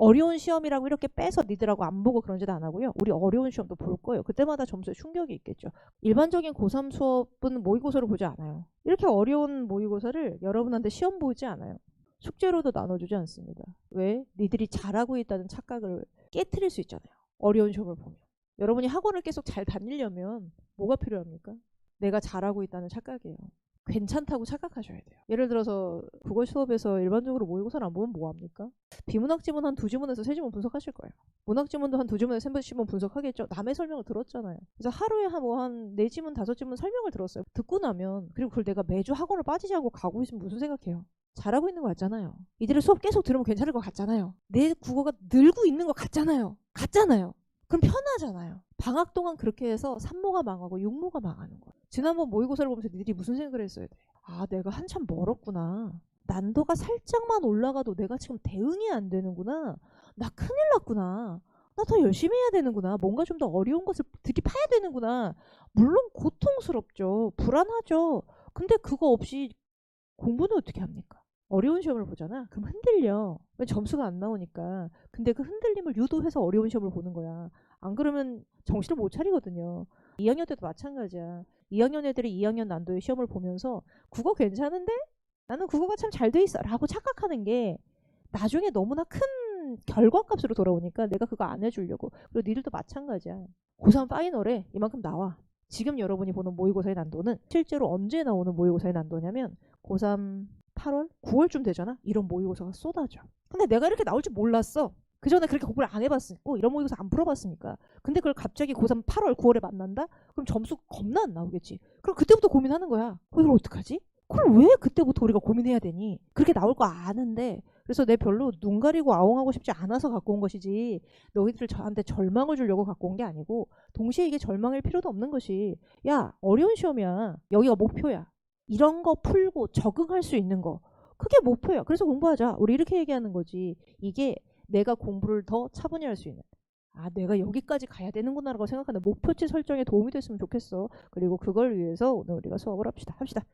어려운 시험이라고 이렇게 빼서 니들하고 안 보고 그런 짓 안 하고요. 우리 어려운 시험도 볼 거예요. 그때마다 점수에 충격이 있겠죠. 일반적인 고3 수업은 모의고사를 보지 않아요. 이렇게 어려운 모의고사를 여러분한테 시험 보지 않아요. 숙제로도 나눠주지 않습니다. 왜? 니들이 잘하고 있다는 착각을 깨트릴 수 있잖아요. 어려운 시험을 보면. 여러분이 학원을 계속 잘 다니려면 뭐가 필요합니까? 내가 잘하고 있다는 착각이에요. 괜찮다고 착각하셔야 돼요. 예를 들어서 국어 수업에서 일반적으로 모의고사를 안 보면 뭐 합니까? 비문학 지문 한 두 지문에서 세 지문 분석하실 거예요. 문학 지문도 한 두 지문에서 세 지문 분석하겠죠. 남의 설명을 들었잖아요. 그래서 하루에 한 뭐 한 네 지문 다섯 지문 설명을 들었어요. 듣고 나면 그리고 그걸 내가 매주 학원을 빠지지 않고 가고 있으면 무슨 생각해요? 잘하고 있는 거 같잖아요. 이들의 수업 계속 들으면 괜찮을 것 같잖아요. 내 국어가 늘고 있는 것 같잖아요. 같잖아요. 그럼 편하잖아요. 방학 동안 그렇게 해서 산모가 망하고 육모가 망하는 거예요. 지난번 모의고사를 보면서 니들이 무슨 생각을 했어야 돼? 아, 내가 한참 멀었구나. 난도가 살짝만 올라가도 내가 지금 대응이 안 되는구나. 나 큰일 났구나. 나 더 열심히 해야 되는구나. 뭔가 좀 더 어려운 것을 들이파야 되는구나. 물론 고통스럽죠. 불안하죠. 근데 그거 없이 공부는 어떻게 합니까? 어려운 시험을 보잖아. 그럼 흔들려. 왜 점수가 안 나오니까. 근데 그 흔들림을 유도해서 어려운 시험을 보는 거야. 안 그러면 정신을 못 차리거든요. 2학년 때도 마찬가지야. 2학년 애들이 2학년 난도의 시험을 보면서 국어 괜찮은데? 나는 국어가 참 잘 돼 있어. 라고 착각하는 게 나중에 너무나 큰 결과값으로 돌아오니까 내가 그거 안 해주려고. 그리고 니들도 마찬가지야. 고3 파이널에 이만큼 나와. 지금 여러분이 보는 모의고사의 난도는 실제로 언제 나오는 모의고사의 난도냐면 고3 8월, 9월쯤 되잖아. 이런 모의고사가 쏟아져. 근데 내가 이렇게 나올 줄 몰랐어. 그 전에 그렇게 공부를 안 해봤고 이런 모의고사 안 풀어봤으니까. 근데 그걸 갑자기 고3 8월, 9월에 만난다? 그럼 점수 겁나 안 나오겠지. 그럼 그때부터 고민하는 거야. 어, 이걸 어떡하지? 그걸 왜 그때부터 우리가 고민해야 되니? 그렇게 나올 거 아는데. 그래서 내 별로 눈 가리고 아웅하고 싶지 않아서 갖고 온 것이지 너희들 저한테 절망을 주려고 갖고 온 게 아니고 동시에 이게 절망일 필요도 없는 것이 야 어려운 시험이야 여기가 목표야 이런 거 풀고 적응할 수 있는 거 그게 목표야. 그래서 공부하자. 우리 이렇게 얘기하는 거지. 이게 내가 공부를 더 차분히 할 수 있는. 아, 내가 여기까지 가야 되는구나라고 생각하는 목표치 설정에 도움이 됐으면 좋겠어. 그리고 그걸 위해서 오늘 우리가 수업을 합시다. 합시다.